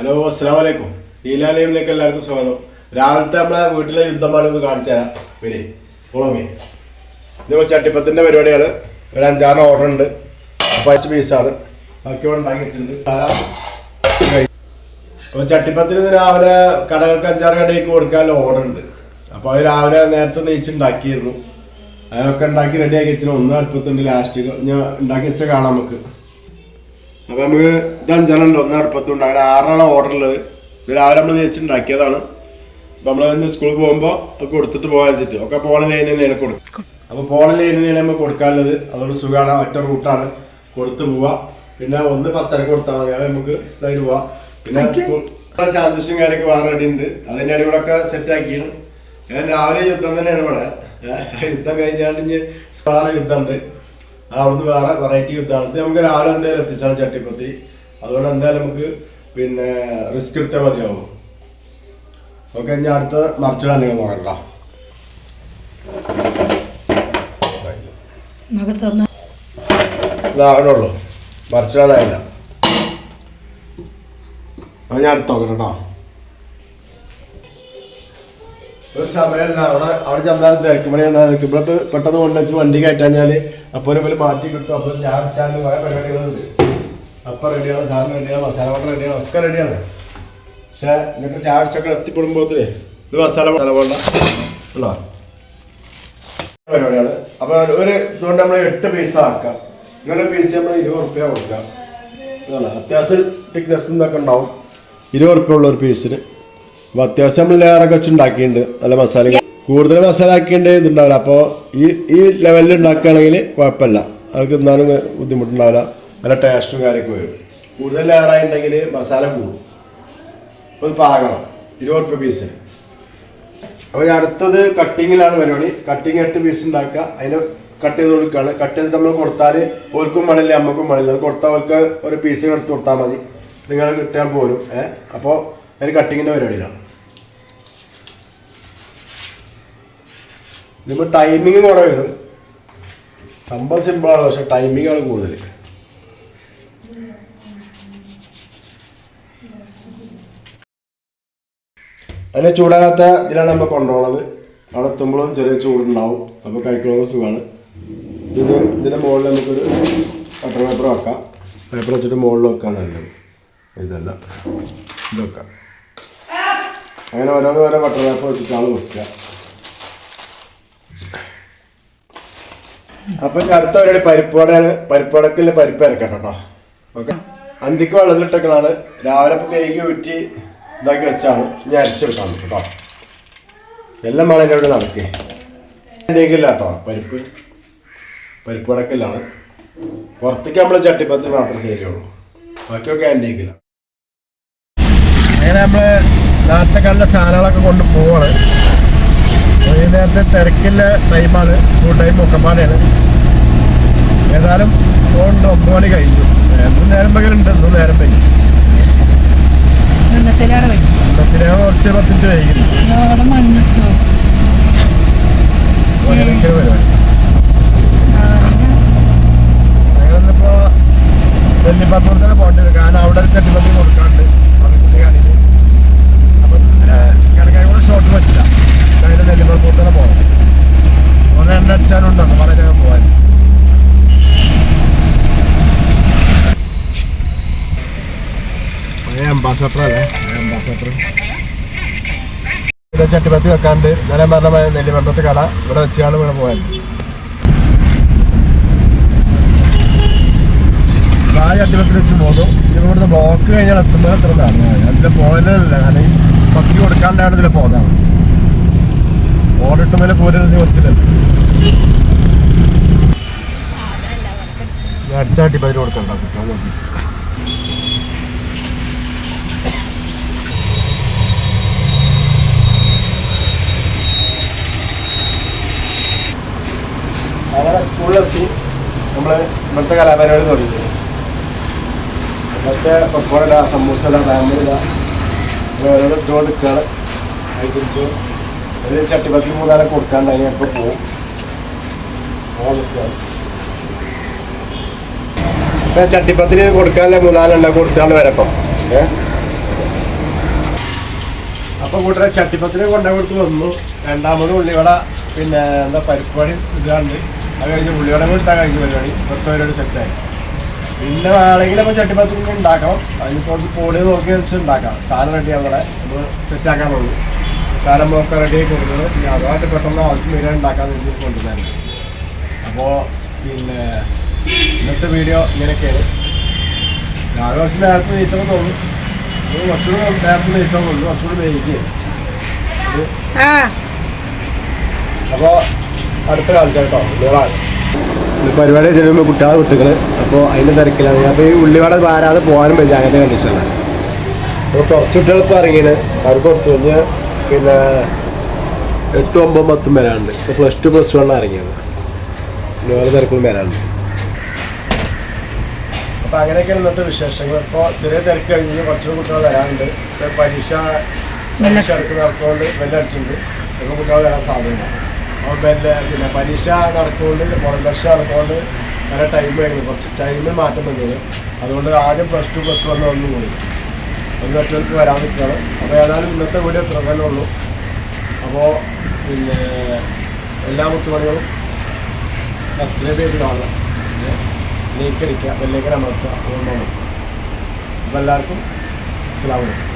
Hello അസ്സാം വലൈക്കും ലീലാലയമിലേക്ക് എല്ലാവർക്കും സ്വാഗതം. രാവിലത്തെ നമ്മളെ വീട്ടിലെ യുദ്ധമാണ് ഒന്ന് കാണിച്ചു തരാം. വരെ കുളമേ ഇത് ചട്ടിപ്പത്തിന്റെ പരിപാടിയാണ്. ഒരു അഞ്ചാറ് ഓർഡർ ഉണ്ട്. പച്ച പീസാണ് ബാക്കി ഇവിടെ ഉണ്ടാക്കി വെച്ചിട്ടുണ്ട്. അപ്പോൾ ചട്ടിപ്പത്തിന് രാവിലെ കടകൾക്ക് അഞ്ചാറ് കടയ്ക്ക് കൊടുക്കാനുള്ള ഓർഡർ ഉണ്ട്. അപ്പോൾ അത് രാവിലെ നേരത്തെ നെയ്ച്ചുണ്ടാക്കിയിരുന്നു അതിനൊക്കെ ഉണ്ടാക്കി റെഡിയാക്കി വെച്ചിട്ട് ഒന്ന് അടുപ്പത്തുണ്ട് ലാസ്റ്റ് ഞാൻ ഉണ്ടാക്കി വെച്ചാൽ കാണാം നമുക്ക്. അപ്പൊ നമുക്ക് ഇത് അഞ്ചെണ്ണം ഉണ്ട് ഒന്ന് അടുപ്പത്തുണ്ട് അങ്ങനെ ആറെണ്ണം ഓർഡർ ഉള്ളത് ഇത് രാവിലെ നമ്മൾ ചേച്ചിണ്ടാക്കിയതാണ് അപ്പോൾ നമ്മൾ സ്കൂളിൽ പോകുമ്പോൾ ഒക്കെ കൊടുത്തിട്ട് പോകാതിട്ട് ഒക്കെ പോണ ലൈൻ തന്നെയാണ് കൊടുക്കും അപ്പോൾ പോണ ലൈൻ തന്നെയാണ് നമ്മൾ കൊടുക്കാനുള്ളത്. അതുകൊണ്ട് സുഖമാണ് ഒറ്റ റൂട്ടാണ് കൊടുത്ത് പോവാ. പിന്നെ ഒന്ന് പത്തര കൊടുത്താൽ മതി. അത് നമുക്ക് ഇതായിട്ട് പോവാം. പിന്നെ സ്കൂൾ സാന്ദൃശ്യം കാര്യമൊക്കെ വേറെ ഉണ്ട്. അതിന്റെ ഇവിടെ ഒക്കെ സെറ്റ് ആക്കിയത് ഞാൻ രാവിലെ യുദ്ധം തന്നെയാണ് ഇവിടെ. യുദ്ധം കഴിഞ്ഞാണ്ട് ഇനി വേറെ യുദ്ധമുണ്ട് അവിടുന്ന് വേറെ വെറൈറ്റി യുദ്ധമാണ്. നമുക്ക് രാവിലെ എന്തായാലും എത്തിച്ചാണ് ചട്ടിപ്പത്തി. അതുകൊണ്ട് എന്തായാലും നമുക്ക് പിന്നെ റിസ്ക് എടുത്താൽ മതിയാവും. ഓക്കെ ഞാൻ അടുത്ത മറിച്ചിടാൻ നിങ്ങൾ നോക്കണ്ട. ഇതാകണുള്ളൂ മറിച്ചിടാനായില്ല. ഞാൻ അടുത്ത് നോക്കണം കേട്ടോ അവിടെ അവിടെ ചെന്നാൽ തിരക്കുമ്പോൾ ചെന്നാൽ ഇവിടെ പെട്ടെന്ന് കൊണ്ടുവച്ച് വണ്ടി കയറ്റാഞ്ഞാൽ അപ്പോൾ ഒരു മാറ്റി കിട്ടും. അപ്പോൾ ചാർ ചാനൽ കുറേ പരിപാടികളുണ്ട് അപ്പം റെഡിയാണ് സാധനം റെഡിയാണ് മസാല വട റെഡിയാണ് ഒക്കെ റെഡിയാണ് പക്ഷേ നിങ്ങൾക്ക് ചാടിച്ചൊക്കെ എത്തിപ്പെടുമ്പോഴത്തേ ഇത് മസാല മസാല പോണ്ട ഉണ്ടോ? പരിപാടിയാണ് അപ്പോൾ ഒരു ഇതുകൊണ്ട് നമ്മൾ എട്ട് പീസ് ആക്കാം. ഇങ്ങനെ പീസ് നമ്മൾ ഇരുപത് റുപ്യ കൊടുക്കാം. അത്യാവശ്യം തിക്നെസ് ഇതൊക്കെ ഉണ്ടാവും. ഇരുപത് റുപ്യ ഉള്ള ഒരു പീസിന് അപ്പോൾ അത്യാവശ്യം നമ്മൾ ലെയറൊക്കെ വെച്ച് ഉണ്ടാക്കിയിട്ടുണ്ട് നല്ല മസാല കൂടുതൽ മസാല ആക്കിയിട്ട് ഇതുണ്ടാവില്ല. അപ്പോൾ ഈ ഈ ലെവലിൽ ഉണ്ടാക്കുകയാണെങ്കിൽ കുഴപ്പമില്ല. അവർക്ക് തിന്നാനും ബുദ്ധിമുട്ടുണ്ടാവില്ല. നല്ല ടേസ്റ്റും കാര്യമൊക്കെ വരും. കൂടുതൽ ലെയറായിട്ടുണ്ടെങ്കിൽ മസാല കൂടും. അപ്പോൾ പാകണം. ഇരുപത് റുപ്യ പീസിന് അപ്പോൾ അടുത്തത് കട്ടിങ്ങിലാണ് പരിപാടി. കട്ടിങ് എട്ട് പീസ് ഉണ്ടാക്കുക. അതിന് കട്ട് ചെയ്ത് കൊടുക്കുകയാണ്. കട്ട് ചെയ്തിട്ട് നമ്മൾ കൊടുത്താൽ ഓർക്കും മണില്ല അമ്മക്കും മണില്ല അത് കൊടുത്താൽ അവർക്ക് ഒരു പീസ് എടുത്ത് കൊടുത്താൽ മതി. നിങ്ങൾ കിട്ടാൻ പോരും. ഏഹ് അപ്പോൾ അതിന് കട്ടിങ്ങിന്റെ പരിപാടിയിലാണ്. ഇതിപ്പോൾ ടൈമിങ് കുറേ വരും. സംഭവം സിമ്പിളാണ് പക്ഷെ ടൈമിംഗ് ആണ് കൂടുതൽ അതിനെ ചൂടാകാത്ത ഇതിലാണ് നമ്മൾ കൊണ്ടുപോകുന്നത് അവിടെ എത്തുമ്പോഴും ചെറിയ ചൂടുണ്ടാവും. അപ്പോൾ കഴിക്കണമെങ്കിൽ സുഖമാണ്. ഇത് ഇതിന്റെ മുകളിൽ നമുക്കൊരു ബട്ടർ പേപ്പർ വെക്കാം. പേപ്പർ വെച്ചിട്ട് മുകളിൽ വെക്കാൻ നല്ലത്. ഇതല്ല ഇത് വെക്കാം. അങ്ങനെ ഓരോന്ന് ഓരോ ബട്ടർ പേപ്പർ വെച്ചിട്ടാണ് വെക്കുക. അപ്പം അടുത്ത പരിപാടി പരിപ്പോടെയാണ് പരിപ്പോടക്കിൽ പരിപ്പ് ഇറക്കാം കേട്ടോ. ഓക്കെ. അന്തിക്ക് വെള്ളത്തിലിട്ടേക്കണാണ് രാവിലെ ഇപ്പോൾ കൈക്ക് ഊറ്റി ഇതാക്കി വെച്ചാണ്. ഞാൻ അരച്ചെടുക്കാൻ കേട്ടോ. എല്ലാം വേണം എന്റെ ഇവിടെ നടക്കേ. എന്തെങ്കിലും കേട്ടോ പരിപ്പ്. പരിപ്പ് വടക്കലാണ് പുറത്തേക്ക് നമ്മൾ ചട്ടിപ്പത്തിൽ മാത്രമേ ശരിയുള്ളൂ ബാക്കിയൊക്കെ എന്തെങ്കിലും അങ്ങനെ നമ്മൾ കണ്ട സാധനങ്ങളൊക്കെ കൊണ്ട് പോവാണ്. തിരക്കിലെ തിരക്കില്ല ടൈമാണ് സ്കൂൾ ടൈം ഒക്കെപ്പാടെയാണ് ഏതായാലും പോകുന്നുണ്ട് ഒമ്പത് മണി കഴിഞ്ഞു. എന്നും നേരം പകലുണ്ട് എന്നും നേരം വൈകി. കുറച്ച് പത്തിട്ട് മണ്ണിട്ടു. പരിപാടി ഞങ്ങളിന്നിപ്പോ വെല്ലിപ്പത്തൂർ തന്നെ പോകേണ്ടി വരും കാരണം അവിടെ ഒരു ചട്ടിപ്പത്തി കൊടുക്കാണ്ട് കടയിൽ അപ്പൊ കിടക്കാൻ കൂടെ ഷോർട്ട് പറ്റില്ല അതിന്റെ നെല്ലിപ്പത്തൂർ തന്നെ പോകണം കുറെ എണ്ണ അടിച്ചാലുണ്ടോ വളരെ പോകാൻ അംബാസഡർ അല്ലേ? അംബാസഡർ ഇവിടെ ചട്ടിപ്പത്തി വെക്കാണ്ട് പറഞ്ഞ നെല്ലിമണ്ടത്തെ കട ഇവിടെ വെച്ചാണ് ഇവിടെ പോകാൻ ആ ചട്ടിപ്പത്തിൽ വെച്ച് പോകുന്നു. ഇവിടുന്ന് ബ്ലോക്ക് കഴിഞ്ഞാൽ എത്തുമ്പോൾ എത്ര നടന്നു അതിന്റെ പോയിന്റില്ല കാരണം ഈ പത്തി കൊടുക്കാണ്ടാണ് ഇതിൽ പോകുന്നത് ഓടിട്ട് മേലെ പോരുന്നത് ഒത്തില്ല അടിച്ച ചട്ടിപ്പതിന് കൊടുക്കണ്ട. നോക്കി ഇന്നത്തെ കലാപരിപാടി തുടങ്ങി. ഇന്നത്തെ പക്കോട സമൂസ ഫാമിലി ഓരോരോ ഇട്ട് കൊടുക്കുകയാണ് ഐറ്റംസ് ഒരു ചട്ടിപ്പത്തി മൂന്നാലെ കൊടുക്കാണ്ട് അതിനൊക്കെ പോവും. ഇപ്പം ചട്ടിപ്പത്തിന് കൊടുക്കാനല്ല മൂന്നാലെണ്ണം കൊടുക്കാണ്ട് വരപ്പം ഏ? അപ്പൊ കൂട്ടരെ ചട്ടിപ്പത്തിന് കൊണ്ടു കൊടുത്ത് വന്നു. രണ്ടാമത് ഉള്ളിവട പിന്നെ എന്താ പരിപ്പാടി ഇതാണ്ട്. അത് കഴിഞ്ഞ് ഉള്ളിവട കൂട്ടാൻ കഴിഞ്ഞ് പരിപാടി. പത്ത് പരിപാടി സെറ്റായി പിന്നെ വേണമെങ്കിൽ നമ്മൾ ചട്ടിപ്പത്തിന് ഉണ്ടാക്കാം അതിനിപ്പോൾ പോളി നോക്കി വെച്ച് ഉണ്ടാക്കാം. സാധനം റെഡി അവിടെ നമ്മൾ സെറ്റാക്കാനുള്ളൂ സാധനം ഒക്കെ റെഡി ആയി കൊടുക്കുന്നത് പിന്നെ അതുമായിട്ട് പെട്ടെന്ന് ആവശ്യം വരെ ഉണ്ടാക്കാൻ വേണ്ടി കൊണ്ടുവരുന്നത് അപ്പോൾ പിന്നെ ഇന്നത്തെ വീഡിയോ ഇങ്ങനെയൊക്കെയാണ്. ഞാൻ കുറച്ച് നേരത്തെ നീച്ചണം തോന്നും കുറച്ചുകൂടി നേരത്തെ നീച്ചണം തോന്നുന്നു കുറച്ചുകൂടി വൈകിയാണ് അപ്പോൾ അടുത്ത കാണിച്ച കേട്ടോ ഉള്ളിവടാണ് പരിപാടി ചെയ്യുമ്പോൾ കുട്ടികളെ കുട്ടികൾ അപ്പോൾ അതിന്റെ തിരക്കിലാണ്. അപ്പോൾ ഈ ഉള്ളിവട വാരാതെ പോകാനും പറ്റില്ല. അങ്ങനത്തെ കണ്ടീഷനാണ് അപ്പോൾ കുറച്ച് കുട്ടികൾ ഇപ്പോൾ ഇറങ്ങിയത് അവർക്ക് കൊടുത്തു. കഴിഞ്ഞ് പിന്നെ എട്ടും ഒമ്പതും പത്തും വരാനുണ്ട്. ഇപ്പോൾ പ്ലസ് ടു പ്ലസ് വണ്ണം ഇറങ്ങിയത്. പിന്നെ ഓരോ തിരക്കിലും വരാനുണ്ട്. അപ്പോൾ അങ്ങനെയൊക്കെയാണ് ഇന്നത്തെ വിശേഷങ്ങൾ. ഇപ്പോൾ ചെറിയ തിരക്ക് കഴിഞ്ഞ് കുറച്ച് കുട്ടികൾ വരാനുണ്ട്. ഇപ്പോൾ പരീക്ഷ പരീക്ഷ ഇറക്കുന്ന വെല്ലടിച്ചിട്ടുണ്ട് ഇപ്പോൾ കുട്ടികൾ വരാൻ സാധ്യതയില്ല ബെല്ല് പിന്നെ പരീക്ഷ നടക്കുകൊണ്ട് പുറം പരീക്ഷ നടക്കുകൊണ്ട് നല്ല ടൈം ആയിരുന്നു. കുറച്ച് ടൈമിൽ മാറ്റം വന്നത് അതുകൊണ്ട് ആദ്യം പ്ലസ് ടു പ്ലസ് വൺ ഒന്ന് പോയി. ഒന്ന് മറ്റവർക്ക് വരാൻ നിൽക്കുകയാണ്. അപ്പോൾ ഏതായാലും ഇന്നത്തെ വീഡിയോ ഇത്ര തന്നെ ഉള്ളൂ. അപ്പോൾ പിന്നെ എല്ലാ മുത്തുമണികളും സബ്സ്ക്രൈബ് ചെയ്ത് കാണുക. ലൈക്ക് അടിക്കുക ബെല്ലേക്ക് അമർത്തുക. അതുകൊണ്ടാണ്. അപ്പോൾ എല്ലാവർക്കും അസ്സാം വലൈക്കും